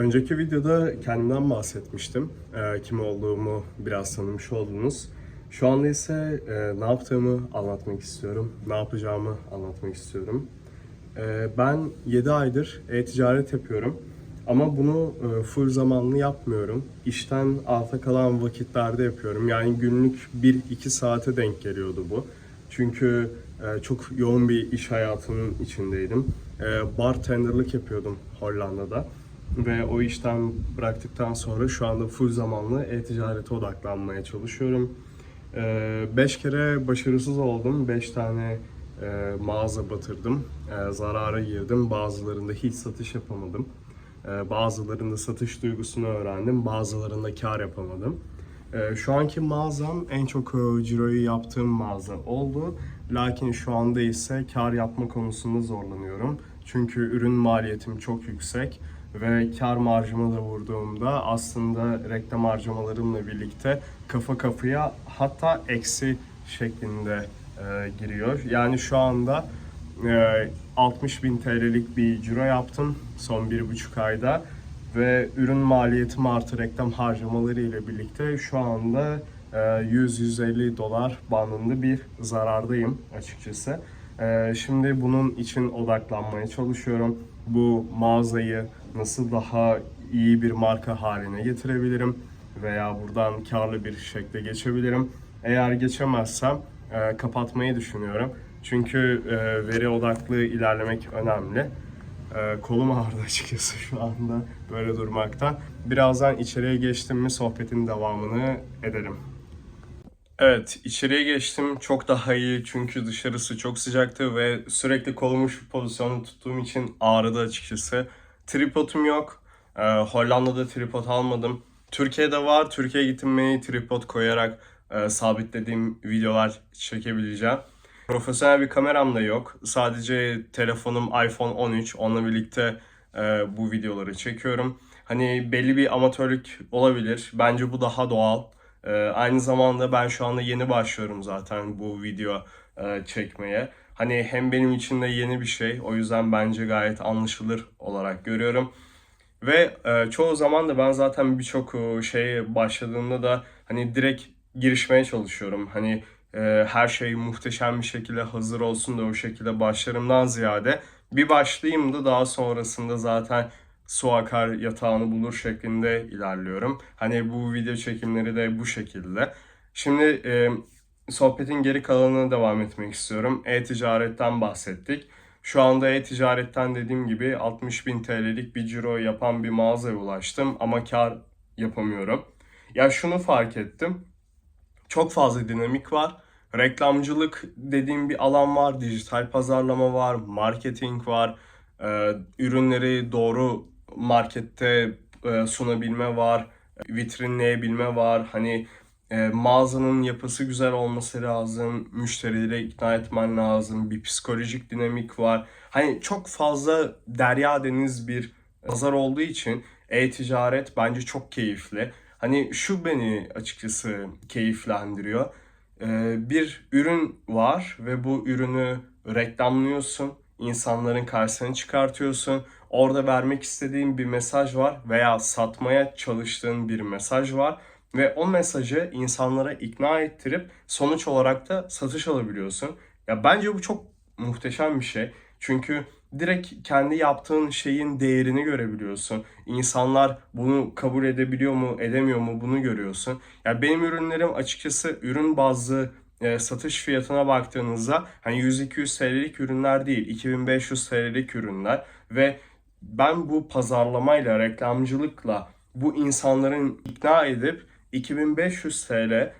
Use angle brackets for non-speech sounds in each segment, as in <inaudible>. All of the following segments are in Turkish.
Önceki videoda kendimden bahsetmiştim. Ee, kim olduğumu biraz tanımış oldunuz. Şu anda ise e, ne yaptığımı anlatmak istiyorum. Ne yapacağımı anlatmak istiyorum. Ee, ben 7 aydır e-ticaret yapıyorum. Ama bunu e, full zamanlı yapmıyorum. İşten arta kalan vakitlerde yapıyorum. Yani günlük 1-2 saate denk geliyordu bu. Çünkü e, çok yoğun bir iş hayatının içindeydim. E, bartenderlık yapıyordum Hollanda'da. Ve o işten bıraktıktan sonra şu anda full zamanlı e-ticarete odaklanmaya çalışıyorum. 5 kere başarısız oldum. 5 tane e, mağaza batırdım. E, zarara girdim. Bazılarında hiç satış yapamadım. E, bazılarında satış duygusunu öğrendim. Bazılarında kar yapamadım. Şu anki mağazam en çok e, ciroyu yaptığım mağaza oldu. Lakin şu anda ise kar yapma konusunda zorlanıyorum. Çünkü ürün maliyetim çok yüksek ve kar marjıma da vurduğumda aslında reklam harcamalarımla birlikte kafa kafaya hatta eksi şeklinde e, giriyor. Yani şu anda e, 60 bin TL'lik bir ciro yaptım son bir buçuk ayda ve ürün maliyetim artı reklam harcamaları ile birlikte şu anda e, 100-150 dolar bandında bir zarardayım açıkçası. E, Şimdi bunun için odaklanmaya çalışıyorum. Bu mağazayı nasıl daha iyi bir marka haline getirebilirim veya buradan karlı bir şekilde geçebilirim. Eğer geçemezsem e, kapatmayı düşünüyorum. Çünkü e, veri odaklı ilerlemek önemli. E, kolum <laughs> ağrıdı açıkçası şu anda böyle durmaktan. Birazdan içeriye geçtim mi sohbetin devamını edelim. Evet, içeriye geçtim. Çok daha iyi çünkü dışarısı çok sıcaktı ve sürekli kolumu şu pozisyonda tuttuğum için ağrıdı açıkçası. Tripodum yok. Ee, Hollanda'da tripod almadım. Türkiye'de var. Türkiye'ye gitmeyi tripod koyarak e, sabitlediğim videolar çekebileceğim. Profesyonel bir kameram da yok. Sadece telefonum iPhone 13. Onunla birlikte e, bu videoları çekiyorum. Hani belli bir amatörlük olabilir. Bence bu daha doğal. E, aynı zamanda ben şu anda yeni başlıyorum zaten bu video e, çekmeye. Hani hem benim için de yeni bir şey. O yüzden bence gayet anlaşılır olarak görüyorum. Ve e, çoğu zaman da ben zaten birçok e, şeye başladığımda da hani direkt girişmeye çalışıyorum. Hani e, her şey muhteşem bir şekilde hazır olsun da o şekilde başlarımdan ziyade bir başlayayım da daha sonrasında zaten su akar yatağını bulur şeklinde ilerliyorum. Hani bu video çekimleri de bu şekilde. Şimdi e, sohbetin geri kalanına devam etmek istiyorum. E-ticaretten bahsettik. Şu anda e-ticaretten dediğim gibi 60 bin TL'lik bir ciro yapan bir mağazaya ulaştım ama kar yapamıyorum. Ya şunu fark ettim. Çok fazla dinamik var. Reklamcılık dediğim bir alan var, dijital pazarlama var, marketing var, e, ürünleri doğru markette e, sunabilme var, vitrinleyebilme var. Hani e, mağazanın yapısı güzel olması lazım, müşterileri ikna etmen lazım, bir psikolojik dinamik var. Hani çok fazla derya deniz bir pazar olduğu için e-ticaret bence çok keyifli. Hani şu beni açıkçası keyiflendiriyor. Ee, bir ürün var ve bu ürünü reklamlıyorsun, insanların karşısına çıkartıyorsun. Orada vermek istediğin bir mesaj var veya satmaya çalıştığın bir mesaj var ve o mesajı insanlara ikna ettirip sonuç olarak da satış alabiliyorsun. Ya bence bu çok muhteşem bir şey. Çünkü direkt kendi yaptığın şeyin değerini görebiliyorsun. İnsanlar bunu kabul edebiliyor mu, edemiyor mu bunu görüyorsun. Ya benim ürünlerim açıkçası ürün bazlı e, satış fiyatına baktığınızda hani 100-200 TL'lik ürünler değil, 2500 TL'lik ürünler ve ben bu pazarlamayla, reklamcılıkla bu insanların ikna edip 2500 TL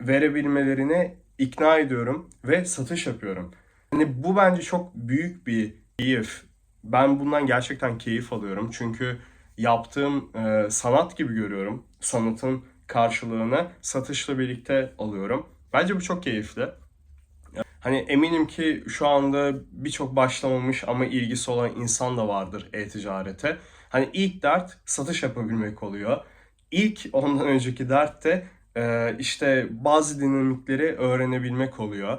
verebilmelerine ikna ediyorum ve satış yapıyorum. Hani bu bence çok büyük bir keyif. Ben bundan gerçekten keyif alıyorum. Çünkü yaptığım e, sanat gibi görüyorum. Sanatın karşılığını satışla birlikte alıyorum. Bence bu çok keyifli. Hani eminim ki şu anda birçok başlamamış ama ilgisi olan insan da vardır e-ticarete. Hani ilk dert satış yapabilmek oluyor. İlk ondan önceki dert de e, işte bazı dinamikleri öğrenebilmek oluyor.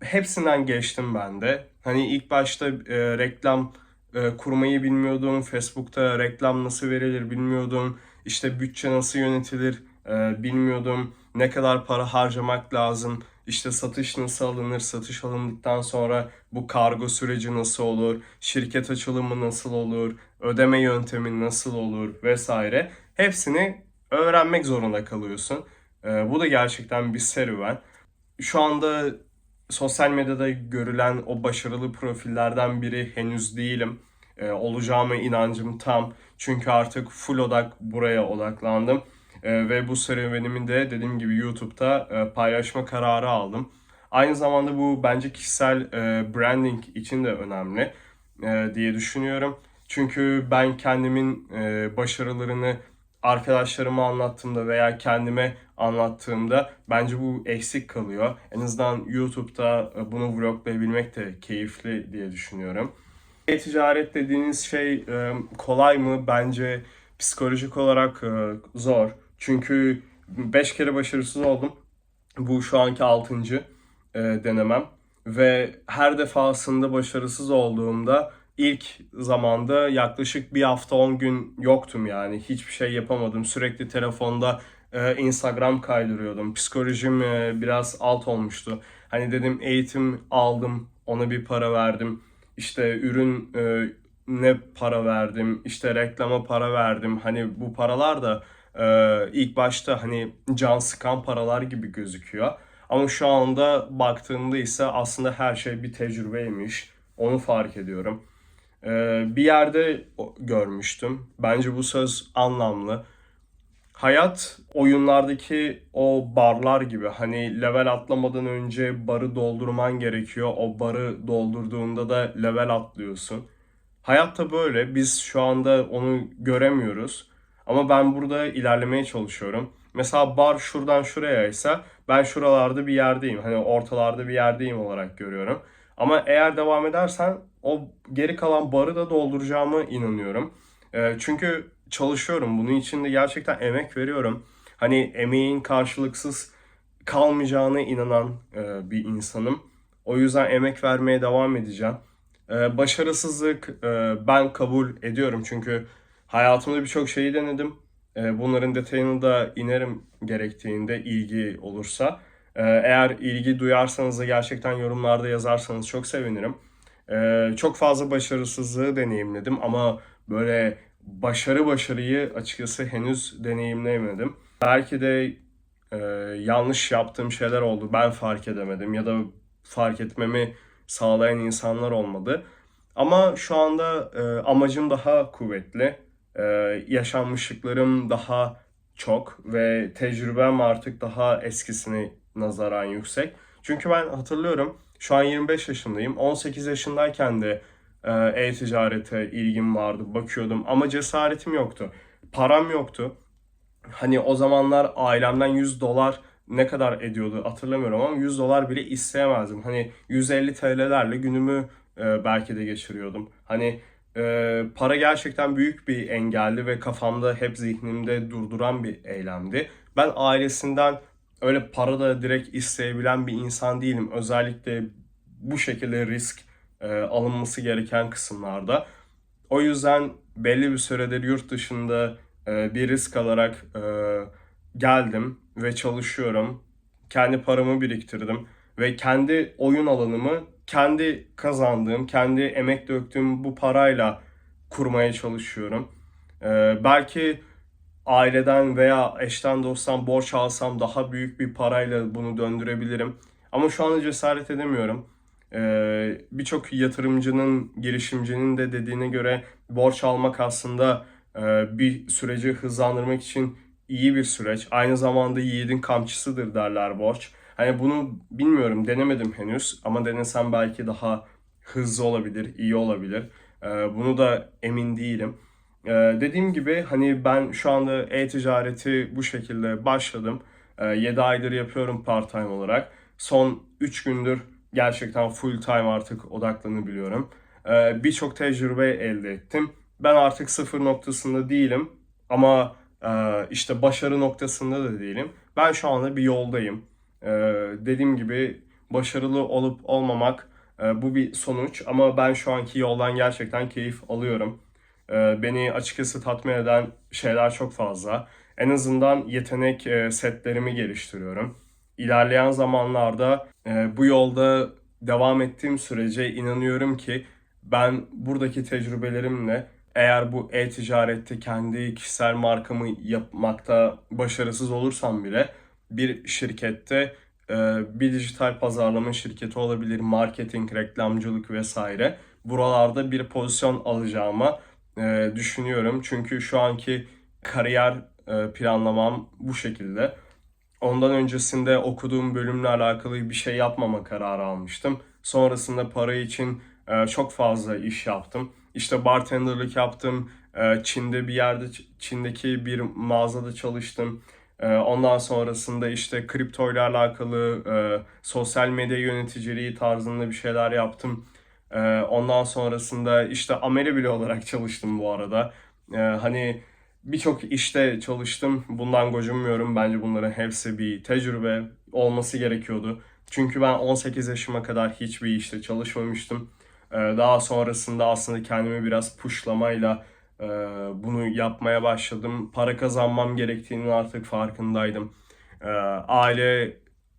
Hepsinden geçtim ben de. Hani ilk başta e, reklam e, kurmayı bilmiyordum. Facebook'ta reklam nasıl verilir bilmiyordum. İşte bütçe nasıl yönetilir bilmiyordum. Ne kadar para harcamak lazım. İşte satış nasıl alınır, satış alındıktan sonra bu kargo süreci nasıl olur, şirket açılımı nasıl olur, ödeme yöntemi nasıl olur vesaire. Hepsini öğrenmek zorunda kalıyorsun. E, bu da gerçekten bir serüven. Şu anda sosyal medyada görülen o başarılı profillerden biri henüz değilim. E, olacağıma inancım tam. Çünkü artık full odak buraya odaklandım. E, ve bu serüvenimi de dediğim gibi YouTube'da e, paylaşma kararı aldım. Aynı zamanda bu bence kişisel e, branding için de önemli e, diye düşünüyorum. Çünkü ben kendimin e, başarılarını arkadaşlarıma anlattığımda veya kendime anlattığımda bence bu eksik kalıyor. En azından YouTube'da e, bunu vloglayabilmek de keyifli diye düşünüyorum. E-ticaret dediğiniz şey e, kolay mı? Bence psikolojik olarak e, zor. Çünkü 5 kere başarısız oldum. Bu şu anki 6. denemem. Ve her defasında başarısız olduğumda ilk zamanda yaklaşık bir hafta 10 gün yoktum yani. Hiçbir şey yapamadım. Sürekli telefonda e, Instagram kaydırıyordum. Psikolojim e, biraz alt olmuştu. Hani dedim eğitim aldım, ona bir para verdim. İşte ürün e, ne para verdim, işte reklama para verdim. Hani bu paralar da e, ilk başta hani can sıkan paralar gibi gözüküyor. Ama şu anda baktığımda ise aslında her şey bir tecrübeymiş. Onu fark ediyorum. Ee, bir yerde görmüştüm. Bence bu söz anlamlı. Hayat oyunlardaki o barlar gibi hani level atlamadan önce barı doldurman gerekiyor. O barı doldurduğunda da level atlıyorsun. Hayat da böyle. Biz şu anda onu göremiyoruz. Ama ben burada ilerlemeye çalışıyorum. Mesela bar şuradan şuraya ise ben şuralarda bir yerdeyim. Hani ortalarda bir yerdeyim olarak görüyorum. Ama eğer devam edersen o geri kalan barı da dolduracağımı inanıyorum. Ee, çünkü çalışıyorum. Bunun için de gerçekten emek veriyorum. Hani emeğin karşılıksız kalmayacağına inanan e, bir insanım. O yüzden emek vermeye devam edeceğim. Ee, başarısızlık e, ben kabul ediyorum çünkü hayatımda birçok şeyi denedim. Ee, bunların detayını da inerim gerektiğinde ilgi olursa. Ee, eğer ilgi duyarsanız da gerçekten yorumlarda yazarsanız çok sevinirim. Ee, çok fazla başarısızlığı deneyimledim ama böyle başarı başarıyı açıkçası henüz deneyimleyemedim. Belki de e, yanlış yaptığım şeyler oldu. Ben fark edemedim ya da fark etmemi sağlayan insanlar olmadı. Ama şu anda e, amacım daha kuvvetli. E, yaşanmışlıklarım daha çok ve tecrübem artık daha eskisine nazaran yüksek. Çünkü ben hatırlıyorum şu an 25 yaşındayım. 18 yaşındayken de e, e-ticarete ilgim vardı, bakıyordum ama cesaretim yoktu. Param yoktu. Hani o zamanlar ailemden 100 dolar ne kadar ediyordu hatırlamıyorum ama 100 dolar bile isteyemezdim. Hani 150 TL'lerle günümü e, belki de geçiriyordum. Hani e, para gerçekten büyük bir engeldi ve kafamda hep zihnimde durduran bir eylemdi. Ben ailesinden öyle para da direkt isteyebilen bir insan değilim. Özellikle bu şekilde risk e, alınması gereken kısımlarda. O yüzden belli bir süredir yurt dışında e, bir risk alarak e, geldim ve çalışıyorum. Kendi paramı biriktirdim ve kendi oyun alanımı kendi kazandığım, kendi emek döktüğüm bu parayla kurmaya çalışıyorum. E, belki aileden veya eşten dosttan borç alsam daha büyük bir parayla bunu döndürebilirim. Ama şu anda cesaret edemiyorum. Ee, Birçok yatırımcının, girişimcinin de dediğine göre borç almak aslında e, bir süreci hızlandırmak için iyi bir süreç. Aynı zamanda yiğidin kamçısıdır derler borç. Hani bunu bilmiyorum, denemedim henüz ama denesem belki daha hızlı olabilir, iyi olabilir. Ee, Bunu da emin değilim. Ee, dediğim gibi hani ben şu anda e-ticareti bu şekilde başladım. Ee, 7 aydır yapıyorum part time olarak. Son 3 gündür gerçekten full time artık odaklanabiliyorum. Ee, Birçok tecrübe elde ettim. Ben artık sıfır noktasında değilim ama e, işte başarı noktasında da değilim. Ben şu anda bir yoldayım. Ee, Dediğim gibi başarılı olup olmamak E, bu bir sonuç ama ben şu anki yoldan gerçekten keyif alıyorum. E, beni açıkçası tatmin eden şeyler çok fazla. En azından yetenek e, setlerimi geliştiriyorum. İlerleyen zamanlarda e, bu yolda devam ettiğim sürece inanıyorum ki ben buradaki tecrübelerimle eğer bu e-ticarette kendi kişisel markamı yapmakta başarısız olursam bile bir şirkette e, bir dijital pazarlama şirketi olabilir, marketing, reklamcılık vesaire. Buralarda bir pozisyon alacağıma e, düşünüyorum. Çünkü şu anki kariyer e, planlamam bu şekilde. Ondan öncesinde okuduğum bölümle alakalı bir şey yapmama kararı almıştım. Sonrasında para için e, çok fazla iş yaptım. İşte bartenderlık yaptım. E, Çin'de bir yerde, Çin'deki bir mağazada çalıştım. E, Ondan sonrasında işte kripto ile alakalı e, sosyal medya yöneticiliği tarzında bir şeyler yaptım. E, Ondan sonrasında işte amele bile olarak çalıştım bu arada. E, Hani birçok işte çalıştım. Bundan gocunmuyorum. Bence bunların hepsi bir tecrübe olması gerekiyordu. Çünkü ben 18 yaşıma kadar hiçbir işte çalışmamıştım. Ee, Daha sonrasında aslında kendimi biraz pushlamayla e, bunu yapmaya başladım. Para kazanmam gerektiğinin artık farkındaydım. Ee, Aile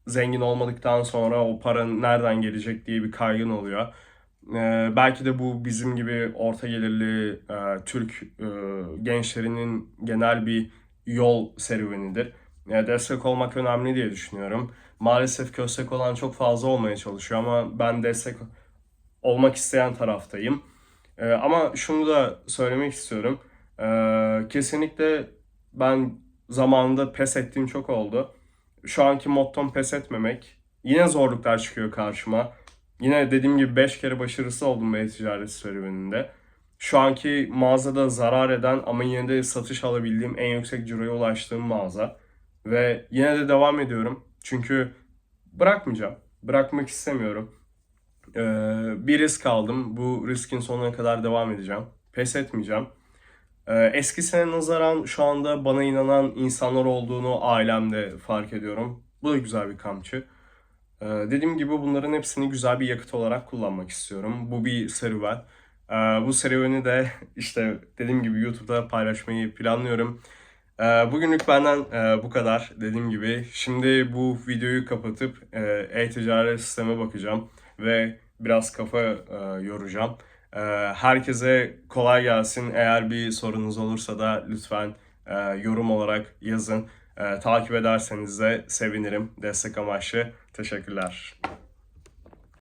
zengin olmadıktan sonra o para nereden gelecek diye bir kaygın oluyor. Ee, belki de bu bizim gibi orta gelirli e, Türk e, gençlerinin genel bir yol serüvenidir. Yani destek olmak önemli diye düşünüyorum. Maalesef köstek olan çok fazla olmaya çalışıyor ama ben destek olmak isteyen taraftayım. Ee, ama şunu da söylemek istiyorum. Ee, kesinlikle ben zamanında pes ettiğim çok oldu. Şu anki mottom pes etmemek. Yine zorluklar çıkıyor karşıma. Yine dediğim gibi 5 kere başarısız oldum bu ticaret serüveninde. Şu anki mağazada zarar eden ama yine de satış alabildiğim en yüksek ciroya ulaştığım mağaza. Ve yine de devam ediyorum. Çünkü bırakmayacağım. Bırakmak istemiyorum. Ee, bir risk aldım. Bu riskin sonuna kadar devam edeceğim. Pes etmeyeceğim. Ee, eskisine nazaran şu anda bana inanan insanlar olduğunu ailemde fark ediyorum. Bu da güzel bir kamçı. Ee, dediğim gibi bunların hepsini güzel bir yakıt olarak kullanmak istiyorum. Bu bir serüven. Ee, bu serüveni de <laughs> işte dediğim gibi YouTube'da paylaşmayı planlıyorum. Ee, bugünlük benden e, bu kadar dediğim gibi. Şimdi bu videoyu kapatıp e, e-ticaret sisteme bakacağım ve biraz kafa e, yoracağım. Ee, herkese kolay gelsin. Eğer bir sorunuz olursa da lütfen e, yorum olarak yazın. E, takip ederseniz de sevinirim destek amaçlı. Teşekkürler.